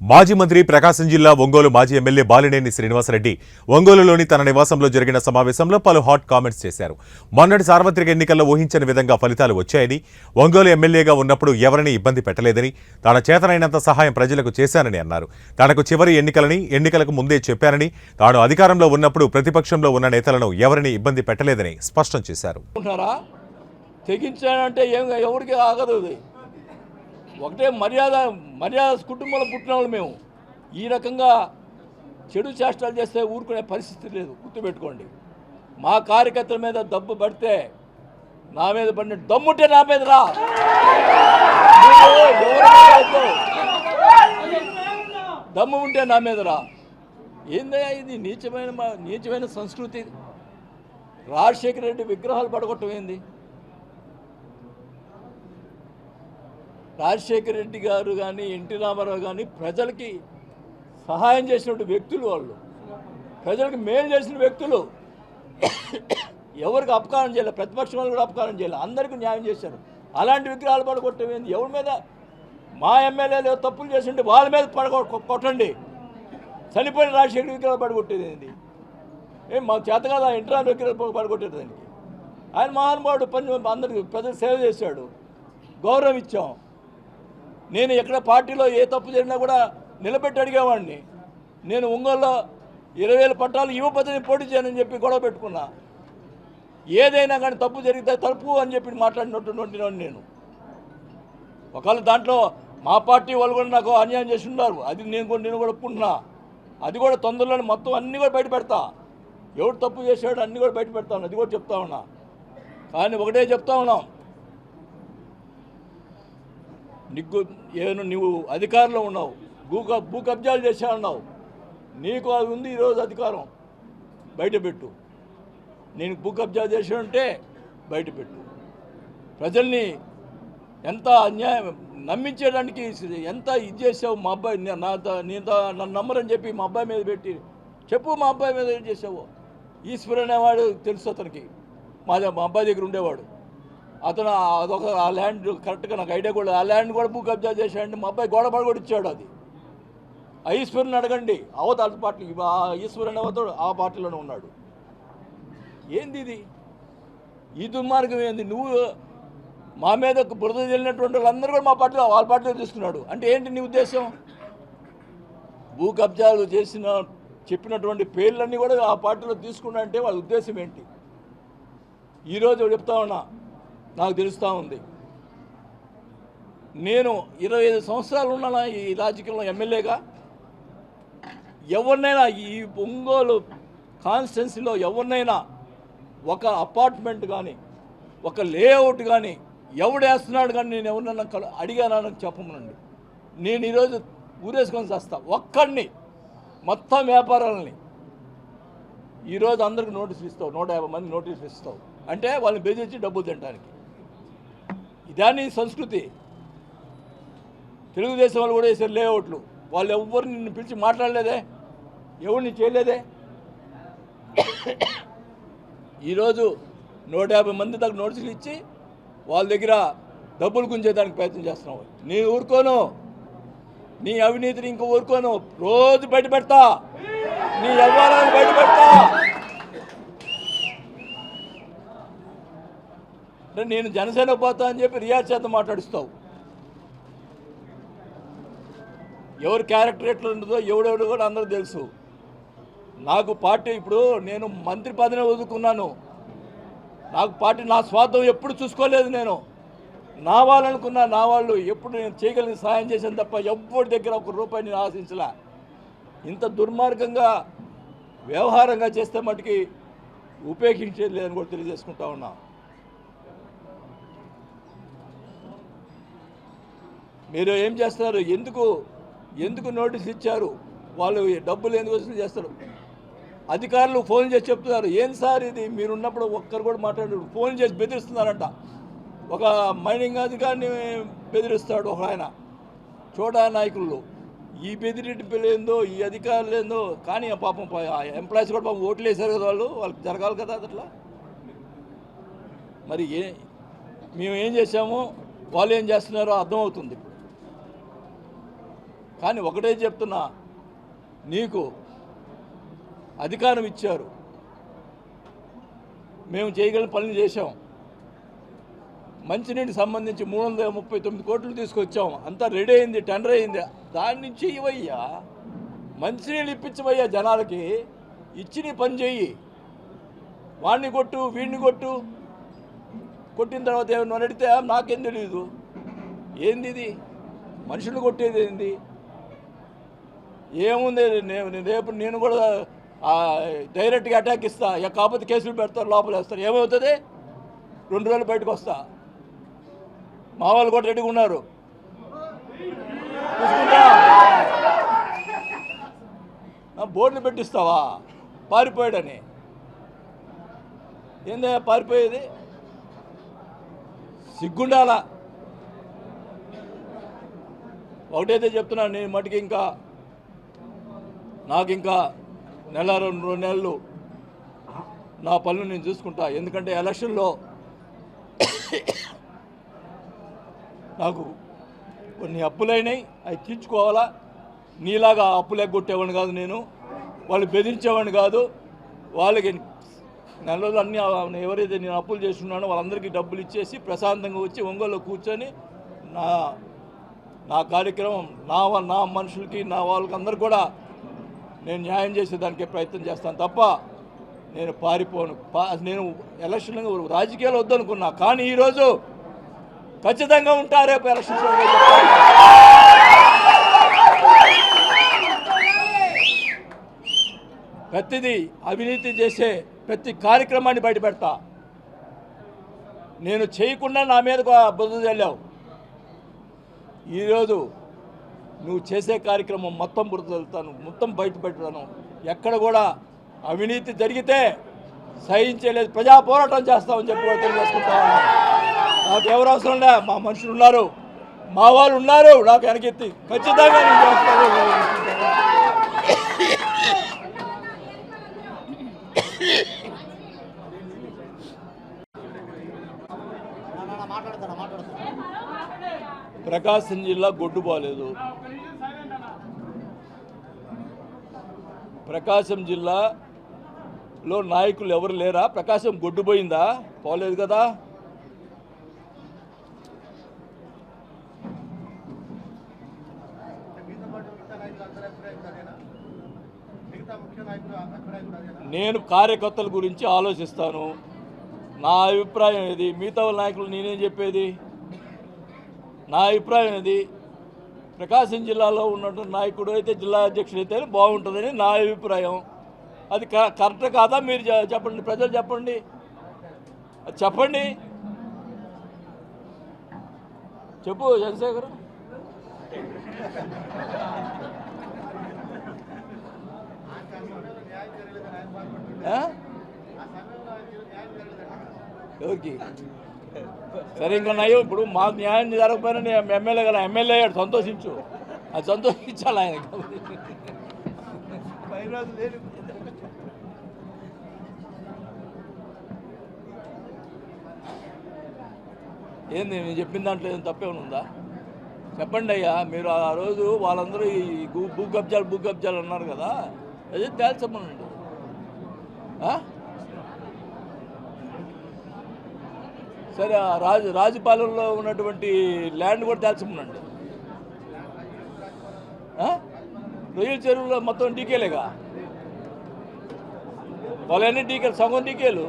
మాజీ మంత్రి ప్రకాశం జిల్లా ఒంగోలు మాజీ ఎమ్మెల్యే బాలినేని శ్రీనివాసరెడ్డి ఒంగోలులోని తన నివాసంలో జరిగిన సమావేశంలో పలు హాట్ కామెంట్స్ చేశారు. మొన్నటి సార్వత్రిక ఎన్నికల్లో ఊహించని విధంగా ఫలితాలు వచ్చాయని ఒంగోలు ఎమ్మెల్యేగా ఉన్నప్పుడు ఎవరిని ఇబ్బంది పెట్టలేదని తన చేతనైనంత సహాయం ప్రజలకు చేశానని అన్నారు. తనకు చివరి ఎన్నికలని ఎన్నికలకు ముందే చెప్పారని తాను అధికారంలో ఉన్నప్పుడు ప్రతిపక్షంలో ఉన్న నేతలను ఎవరిని ఇబ్బంది పెట్టలేదని స్పష్టం చేశారు. తెగించానంటే ఎవరికి ఆగదు ఒకటే మర్యాద మర్యాద కుటుంబంలో పుట్టిన వాళ్ళు మేము. ఈ రకంగా చెడు చేష్టాలు చేస్తే ఊరుకునే పరిస్థితి లేదు. గుర్తుపెట్టుకోండి. మా కార్యకర్తల మీద దబ్బు పడితే నా మీద పడిన దమ్ముంటే నా మీద రా. దమ్ము ఉంటే నా మీద రా. ఏందయ్యా ఇది? నీచమైన మా- నీచమైన సంస్కృతి. రాజశేఖర రెడ్డి విగ్రహాలు పడగొట్టమైంది రాజశేఖర రెడ్డి గారు కానీ ఎన్టీ రామారావు కానీ ప్రజలకి సహాయం చేసినటువంటి వ్యక్తులు వాళ్ళు. ప్రజలకు మేలు చేసిన వ్యక్తులు. ఎవరికి అపకారం చేయలేదు ప్రతిపక్షం వాళ్ళు కూడా అపకారం చేయలేదు అందరికీ న్యాయం చేశారు. అలాంటి విగ్రహాలు పడగొట్టమేంది ఎవరి మీద? మా ఎమ్మెల్యేలు తప్పులు చేసింటే వాళ్ళ మీద పడగొ కొట్టండి. చనిపోయిన రాజశేఖర్ విగ్రహాలు పడగొట్టేది ఏం మా చేత కదా ఇంటరా విగ్రహాలు పడగొట్టేది దానికి. ఆయన మహానుభావుడు పని అందరికి ప్రజలు సేవ చేశాడు. గౌరవం ఇచ్చాం. నేను ఎక్కడ పార్టీలో ఏ తప్పు జరిగినా కూడా నిలబెట్టి అడిగేవాడిని. నేను ఒంగోలులో ఇరవై వేల పట్టాలు యువపతిని పోటీ చేయనని చెప్పి గొడవ పెట్టుకున్నా. ఏదైనా కానీ తప్పు జరిగితే తప్పు అని చెప్పి మాట్లాడినటువంటి నేను. ఒకవేళ దాంట్లో మా పార్టీ వాళ్ళు కూడా నాకు అన్యాయం చేసి ఉన్నారు. అది నేను కూడా నేను కూడా ఒప్పుకుంటున్నా. అది కూడా తొందరలోనే మొత్తం అన్నీ కూడా బయట పెడతా. ఎవడు తప్పు చేశాడో అన్నీ కూడా బయట పెడతాను అది కూడా చెప్తా ఉన్నా. కానీ ఒకటే చెప్తా ఉన్నాం. నీకు ఏను నువ్వు అధికారంలో ఉన్నావు. భూ భూ కబ్జాలు చేశా నీకు అది ఉంది ఈరోజు అధికారం. బయటపెట్టు నేను భూ కబ్జా చేసి ఉంటే బయటపెట్టు ప్రజల్ని ఎంత అన్యాయం నమ్మించేయడానికి ఎంత ఇది చేసావు మా అబ్బాయి నాతో నా నేను నన్ను నమ్మరని చెప్పి మా అబ్బాయి మీద పెట్టి చెప్పు మా అబ్బాయి మీద ఏం చేసావు ఈశ్వర్ అనేవాడు తెలుసు అతనికి. మా మా అబ్బాయి దగ్గర ఉండేవాడు. అతను అదొక ఆ ల్యాండ్ కరెక్ట్గా నాకు ఐడియా కూడా ఆ ల్యాండ్ కూడా భూ కబ్జా చేశాడు మా అబ్బాయి గోడ పడ కూడా ఇచ్చాడు అది. ఆ ఈశ్వరుని అడగండి. అవతల పార్టీ ఆ ఈశ్వరు ఆ పార్టీలోనే ఉన్నాడు. ఏంది ఇది? ఈ దుర్మార్గం ఏంది? నువ్వు మా మీద బురద చెల్లినటువంటి వాళ్ళందరూ కూడా మా పార్టీలో వాళ్ళ పార్టీలో తీసుకున్నాడు. అంటే ఏంటి నీ ఉద్దేశం? భూ కబ్జాలు చేసిన చెప్పినటువంటి పేర్లన్నీ కూడా ఆ పార్టీలో తీసుకున్నా అంటే వాళ్ళ ఉద్దేశం ఏంటి? ఈరోజు చెప్తా ఉన్నా. నాకు తెలుస్తూ ఉంది. నేను ఇరవై ఐదు సంవత్సరాలు ఉన్నాను ఈ రాజకీయంలో ఎమ్మెల్యేగా? ఎవరినైనా ఈ ఒంగోలు కాన్స్టిట్యున్సీలో ఎవరినైనా ఒక అపార్ట్మెంట్ కానీ ఒక లేఅవుట్ కానీ ఎవడేస్తున్నాడు కానీ నేను ఎవరినైనా కల- అడిగానని చెప్పమనండి. నేను ఈరోజు ఊరేసుకొని చేస్తా ఒక్కడిని మొత్తం వ్యాపారాలని. ఈరోజు అందరికి నోటీసులు ఇస్తావు. నూట యాభై మంది నోటీసులు ఇస్తావు. అంటే వాళ్ళని బెదిరించి డబ్బులు తినడానికి ఇదాని సంస్కృతి. తెలుగుదేశం వాళ్ళు కూడా వేసారు లేఅవుట్లు. వాళ్ళు ఎవ్వరు నిన్ను పిలిచి మాట్లాడలేదే? ఎవరిని చేయలేదే? ఈరోజు నూట యాభై మంది దాకా నోటీసులు ఇచ్చి వాళ్ళ దగ్గర డబ్బులు గుంజేదానికి ప్రయత్నం చేస్తున్నావు. నీ ఊరుకోను. నీ అవినీతిని ఇంకో ఊరుకోను. రోజు బయట పెడతా. నీ వ్యవహారాన్ని బయట పెడతా అంటే నేను జనసేన పోతా అని చెప్పి రియాజ్ చేత మాట్లాడిస్తావు. ఎవరు క్యారెక్టర్ ఎట్లా ఉంటుందో ఎవడెవడు కూడా అందరూ తెలుసు. నాకు పార్టీ ఇప్పుడు నేను మంత్రి పదవిని వదులుకున్నాను. నాకు పార్టీ నా స్వార్థం ఎప్పుడు చూసుకోలేదు నేను. నా వాళ్ళనుకున్నా నా వాళ్ళు ఎప్పుడు నేను చేయగలిగిన సాయం చేశాను తప్ప ఎవరి దగ్గర ఒక రూపాయి నేను ఆశించలే. ఇంత దుర్మార్గంగా వ్యవహారంగా చేస్తే మటుకి ఉపేక్షించేది లేదని కూడా తెలియజేసుకుంటా ఉన్నా. మీరు ఏం చేస్తున్నారు? ఎందుకు ఎందుకు నోటీస్ ఇచ్చారు? వాళ్ళు డబ్బులు ఎందుకు వసూలు చేస్తారు? అధికారులు ఫోన్ చేసి చెప్తున్నారు. ఏం సార్ ఇది? మీరున్నప్పుడు ఒక్కరు కూడా మాట్లాడారు. ఫోన్ చేసి బెదిరిస్తున్నారంట. ఒక మైనింగ్ అధికారిని బెదిరిస్తాడు ఒక ఆయన. చోటా నాయకులు. ఈ బెదిరింపు ఏందో ఈ అధికారులు ఏందో కానీ ఆ పాపం ఎంప్లాయీస్ కూడా పాపం ఓట్లు వేశారు కదా వాళ్ళు? వాళ్ళకి జరగాలి కదా అట్లా మరి ఏ మేము ఏం చేసాము వాళ్ళు ఏం చేస్తున్నారో అర్థమవుతుంది. కానీ ఒకటే చెప్తున్నా. నీకు అధికారం ఇచ్చారు మేము చేయగలిగిన పనులు చేశాం. మంచినీటికి సంబంధించి మూడు వందల ముప్పై తొమ్మిది కోట్లు తీసుకొచ్చాం. అంతా రెడీ అయింది టెండర్ అయింది. దాని నుంచి ఇవయ్యా మంచినీళ్ళు ఇప్పించవయ్యా జనాలకి. ఇచ్చి నీ పని చెయ్యి. వాడిని కొట్టు వీడిని కొట్టు. కొట్టిన తర్వాత ఏమన్నా అడిగితే నాకేం తెలియదు ఏంది ఇది? మనుషులు కొట్టేది ఏంది? ఏముంది? నేను రేపు నేను కూడా డైరెక్ట్గా అటాక్ ఇస్తా. ఇక కాకపోతే కేసులు పెడతారు లోపల వేస్తారు. ఏమవుతుంది? రెండు రోజులు బయటకు వస్తా. మా వాళ్ళు కూడా రెడీగా ఉన్నారు. బోర్డులు పెట్టిస్తావా? పారిపోయాడని. ఏందే పారిపోయేది? సిగ్గుండాలా? ఒకటైతే చెప్తున్నాను నేను మటుకి ఇంకా. నాకు ఇంకా నెల రెండు రెండు నెలలు నా పనులు నేను చూసుకుంటా. ఎందుకంటే ఎలక్షన్లో నాకు కొన్ని అప్పులైనాయి. అవి తీర్చుకోవాలా? నీలాగా అప్పులు ఎగ్గొట్టేవాడిని కాదు నేను. వాళ్ళు బెదిరించేవాడిని కాదు. వాళ్ళకి నెల రోజులు అన్ని ఎవరైతే నేను అప్పులు చేస్తున్నానో వాళ్ళందరికీ డబ్బులు ఇచ్చేసి ప్రశాంతంగా వచ్చి ఒంగోలులో కూర్చొని నా నా కార్యక్రమం నా నా మనుషులకి నా వాళ్ళకి అందరు కూడా నేను న్యాయం చేసేదానికి ప్రయత్నం చేస్తాను తప్ప నేను పారిపోను. పా నేను ఎలక్షన్ రాజకీయాలు వద్దనుకున్నా. కానీ ఈరోజు ఖచ్చితంగా ఉంటా రేపు ఎలక్షన్స్ ప్రతిదీ అవినీతి చేసే ప్రతి కార్యక్రమాన్ని బయటపెడతా. నేను చేయకుండా నా మీద బుద్ధ చల్లావు ఈరోజు నువ్వు చేసే కార్యక్రమం మొత్తం బురద మొత్తం బయట పెడతాను. ఎక్కడ కూడా అవినీతి జరిగితే సహించలేదు. ప్రజా పోరాటం చేస్తామని చెప్పి కూడా తెలియజేసుకుంటా ఉన్నా. నాకు ఎవరు అవసరం లే మా మనుషులు ఉన్నారు. మా వాళ్ళు ఉన్నారు నాకు వెనకెత్తి. ఖచ్చితంగా నేను చేస్తాను. ప్రకాశం జిల్లా గొడ్డు బాలేదు. ప్రకాశం జిల్లాలో నాయకులు ఎవరు లేరా? ప్రకాశం గొడ్డుపోయిందా పోలేదు కదా? నేను కార్యకర్తల గురించి ఆలోచిస్తాను. నా అభిప్రాయం ఇది మిగతా నాయకులు నేనేం చెప్పేది? నా అభిప్రాయం ఇది. ప్రకాశం జిల్లాలో ఉన్నటువంటి నాయకుడు అయితే జిల్లా అధ్యక్షుడు అయితే బాగుంటుందని నా అభిప్రాయం. అది క- కరెక్ట్ కాదా? మీరు చెప్పండి. ప్రజలు చెప్పండి. అది చెప్పండి. చెప్పు చంద్రశేఖర్. ఓకే. ఎవరికి సరే ఇంకా నయ్యో ఇప్పుడు మాకు న్యాయం జరగకపోయినా నేను ఎమ్మెల్యే కదా ఎమ్మెల్యే అయ్యాడు సంతోషించు. అది సంతోషించాలి ఆయన. ఏంది నేను చెప్పిన దాంట్లో ఏం తప్పేమైనా ఉందా? చెప్పండి అయ్యా మీరు ఆ రోజు వాళ్ళందరూ ఈ భూ- భూ కబ్జాలు భూ కబ్జాలు అన్నారు కదా అదే తేల్చమనండి. సరే ఆ రాజు రాజుపాలెంలో ఉన్నటువంటి ల్యాండ్ కూడా తేల్చమనండి. రొయ్యల చెరువులో మొత్తం డీకేలేగా? వాళ్ళన్నీ డీకేలు సగం డీకేలు?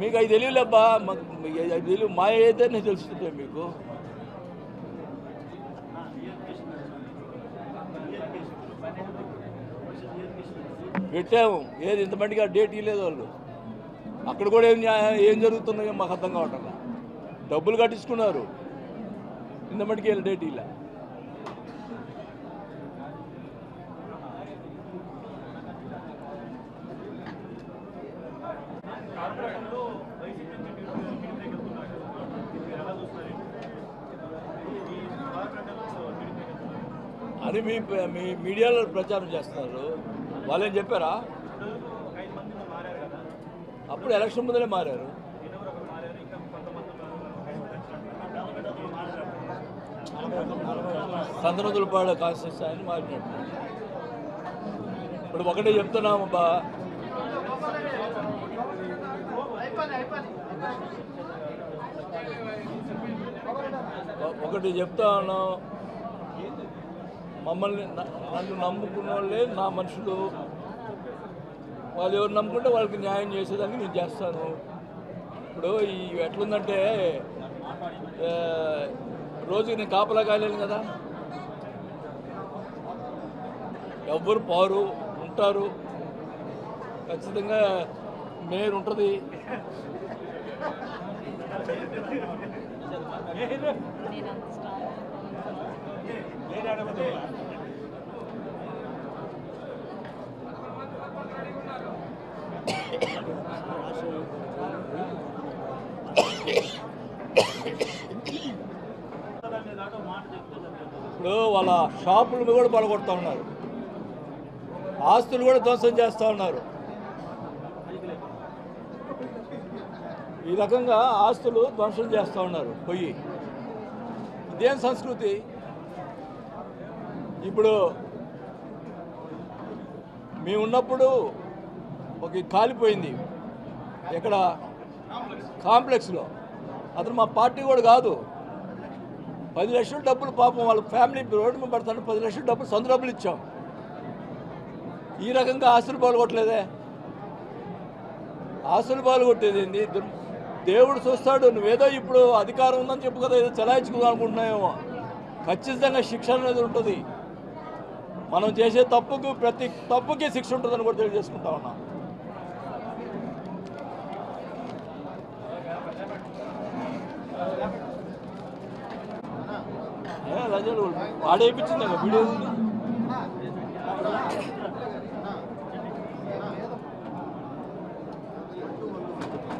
మీకు అవి తెలియలేబ్బా మాకు అవి తెలియదు మా నేను తెలుస్తుంది మీకు. పెట్టాము. ఏది ఇంతమందిగా డేట్ ఇవ్వలేదు వాళ్ళు. అక్కడ కూడా ఏం న్యాయం ఏం జరుగుతుందో మాకు అర్థం కావటం డబ్బులు కట్టించుకున్నారు. ఇంతమందికి వెళ్ళి డేట్ ఇలా. అని మీ మీ మీడియాలో ప్రచారం చేస్తున్నారు. వాళ్ళేం చెప్పారా? అప్పుడు ఎలక్షన్ ముందరే మారారు. సంతనదులపాడ కాన్స్టిట్యూన్స్ అని మారినట్టు ఇప్పుడు ఒకటే చెప్తున్నాము బా. ఒకటి చెప్తా ఉన్నాం మమ్మల్ని నన్ను నమ్ముకున్న వాళ్ళే నా మనుషులు. వాళ్ళు ఎవరు నమ్ముకుంటే వాళ్ళకి న్యాయం చేసేదానికి నేను చేస్తాను. ఇప్పుడు ఈ ఎట్లుందంటే రోజుకి నేను కాపలా కాలేను కదా. ఎవ్వరు పారు ఉంటారు. ఖచ్చితంగా మేరు ఉంటుంది. ఇప్పుడు వాళ్ళ షాపులు కూడా పడగొడతా ఉన్నారు. ఆస్తులు కూడా ధ్వంసం చేస్తూ ఉన్నారు. ఈ రకంగా ఆస్తులు ధ్వంసం చేస్తూ ఉన్నారు పొయ్యి. ఇదేం సంస్కృతి? ఇప్పుడు మేము ఉన్నప్పుడు ఒక కాలిపోయింది. ఎక్కడ? కాంప్లెక్స్లో. అతను మా పార్టీ కూడా కాదు. పది లక్షల డబ్బులు పాపం వాళ్ళ ఫ్యామిలీ రోడ్డు మీద పడతాను పది లక్షల డబ్బులు సొంత డబ్బులు ఇచ్చాం. ఈ రకంగా ఆస్తులు పాల్గొట్టలేదే. ఆస్తులు పాల్గొట్టేది దుర్- దేవుడు చూస్తాడు నువ్వేదో ఇప్పుడు అధికారం ఉందని చెప్పు కదా ఏదో చలాయించుకుందాం అనుకుంటున్నావేమో. ఖచ్చితంగా శిక్ష అనేది ఉంటుంది. మనం చేసే తప్పుకు ప్రతి తప్పుకి శిక్ష ఉంటుందని కూడా తెలియజేసుకుంటా ఉన్నా. ఏ, వాడేపించింది వీడియో